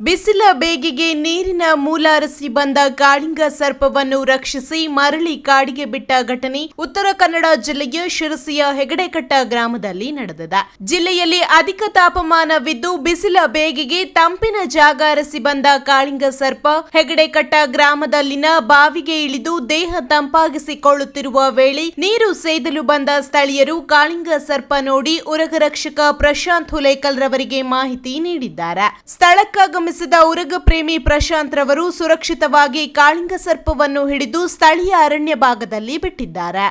ಬಿಸಿಲ ಬೇಗಿಗೆ ನೀರಿನ ಮೂಲ ಅರಸಿ ಬಂದ ಕಾಳಿಂಗ ಸರ್ಪವನ್ನು ರಕ್ಷಿಸಿ ಮರಳಿ ಕಾಡಿಗೆ ಬಿಟ್ಟ ಘಟನೆ ಉತ್ತರ ಕನ್ನಡ ಜಿಲ್ಲೆಯ ಶಿರಸಿಯ ಹೆಗಡೆಕಟ್ಟ ಗ್ರಾಮದಲ್ಲಿ ನಡೆದಿದೆ. ಜಿಲ್ಲೆಯಲ್ಲಿ ಅಧಿಕ ತಾಪಮಾನವಿದ್ದು ಬಿಸಿಲ ಬೇಗಿಗೆ ತಂಪಿನ ಜಾಗ ಅರಸಿ ಬಂದ ಕಾಳಿಂಗ ಸರ್ಪ ಹೆಗಡೆಕಟ್ಟ ಗ್ರಾಮದಲ್ಲಿನ ಬಾವಿಗೆ ಇಳಿದು ದೇಹ ತಂಪಾಗಿಸಿಕೊಳ್ಳುತ್ತಿರುವ ವೇಳೆ ನೀರು ಸೇದಲು ಬಂದ ಸ್ಥಳೀಯರು ಕಾಳಿಂಗ ಸರ್ಪ ನೋಡಿ ಉರಗರಕ್ಷಕ ಪ್ರಶಾಂತ್ ಹುಲೇಕಲ್ ರವರಿಗೆ ಮಾಹಿತಿ ನೀಡಿದ್ದಾರೆ. ಸ್ಥಳಕ್ಕಾಗಮಿಸಿದ ಉರಗ ಪ್ರೇಮಿ ಪ್ರಶಾಂತ್ ರವರು ಸುರಕ್ಷಿತವಾಗಿ ಕಾಳಿಂಗ ಸರ್ಪವನ್ನು ಹಿಡಿದು ಸ್ಥಳೀಯ ಅರಣ್ಯ ಭಾಗದಲ್ಲಿ ಬಿಟ್ಟಿದ್ದಾರೆ.